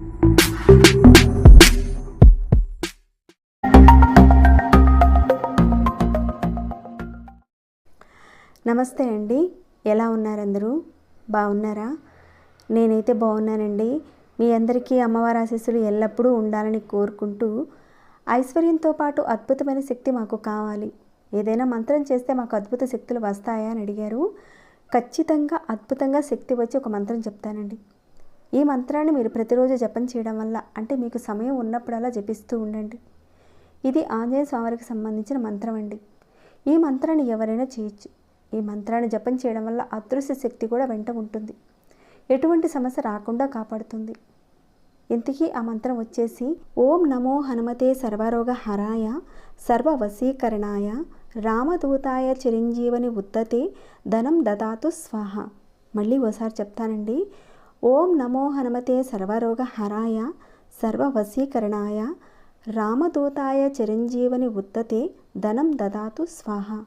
నమస్తే అండి. ఎలా ఉన్నారందరూ? బాగున్నారా? నేనైతే బాగున్నానండి. మీ అందరికీ అమ్మవారి ఆశీస్సులు ఎల్లప్పుడూ ఉండాలని కోరుకుంటూ ఐశ్వర్యంతో పాటు అద్భుతమైన శక్తి మాకు కావాలి. ఏదైనా మంత్రం చేస్తే మాకు అద్భుత శక్తులు వస్తాయా అని అడిగారు. ఖచ్చితంగా అద్భుతంగా శక్తి వచ్చి ఒక మంత్రం చెప్తానండి. ఈ మంత్రాన్ని మీరు ప్రతిరోజు జపం చేయడం వల్ల అంటే మీకు సమయం ఉన్నప్పుడల్లా జపిస్తూ ఉండండి. ఇది ఆంజనేయ స్వామికి సంబంధించిన మంత్రం అండి. ఈ మంత్రాన్ని ఎవరైనా చేయొచ్చు. ఈ మంత్రాన్ని జపం చేయడం వల్ల అదృశ్య శక్తి కూడా వెంట ఉంటుంది. ఎటువంటి సమస్య రాకుండా కాపాడుతుంది. ఇంతకీ ఆ మంత్రం వచ్చేసి ఓం నమో హనుమతే సర్వరోగ హరాయ సర్వ వశీకరణాయ రామదూతాయ చిరంజీవని ఉత్తతే ధనం దదాతు స్వాహ. మళ్ళీ ఓసారి చెప్తానండి. ఓం నమో హనుమతే సర్వరోగహరాయ హరాయ సర్వ వశీకరణాయ రామదూతాయ చిరంజీవని ఉత్తతే ధనం దదాతు స్వాహ.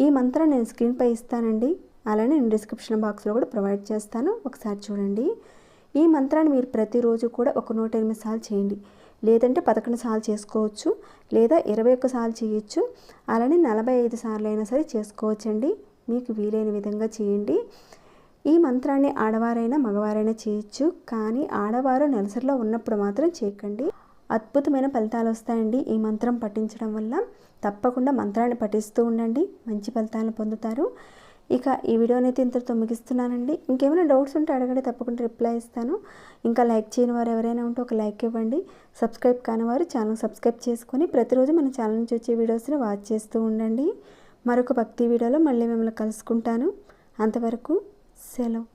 ఈ మంత్రం నేను స్క్రీన్పై ఇస్తానండి. అలానే నేను డిస్క్రిప్షన్ బాక్స్లో కూడా ప్రొవైడ్ చేస్తాను. ఒకసారి చూడండి. ఈ మంత్రాన్ని మీరు ప్రతిరోజు కూడా ఒక నూట ఎనిమిది సార్లు చేయండి. లేదంటే పదకొండు సార్లు చేసుకోవచ్చు. లేదా ఇరవై ఒక్క సార్లు చేయొచ్చు. అలానే నలభై ఐదు సార్లు అయినా సరే చేసుకోవచ్చండి. మీకు వీలైన విధంగా చేయండి. ఈ మంత్రాన్ని ఆడవారైనా మగవారైనా చేయొచ్చు కానీ ఆడవారు నెలసరిలో ఉన్నప్పుడు మాత్రం చేయకండి. అద్భుతమైన ఫలితాలు వస్తాయండి ఈ మంత్రం పఠించడం వల్ల. తప్పకుండా మంత్రాన్ని పఠిస్తూ ఉండండి మంచి ఫలితాలను పొందుతారు. ఇక ఈ వీడియోని అయితే ఇంతటితో ముగిస్తున్నానండి. ఇంకేమైనా డౌట్స్ ఉంటే అడగండి తప్పకుండా రిప్లై ఇస్తాను. ఇంకా లైక్ చేయని వారు ఎవరైనా ఉంటే ఒక లైక్ ఇవ్వండి. సబ్స్క్రైబ్ కాని వారు ఛానల్ సబ్స్క్రైబ్ చేసుకొని ప్రతిరోజు మన ఛానల్ నుంచి వచ్చే వీడియోస్ని వాచ్ చేస్తూ ఉండండి. మరొక భక్తి వీడియోలో మళ్ళీ మిమ్మల్ని కలుసుకుంటాను. అంతవరకు సెలవు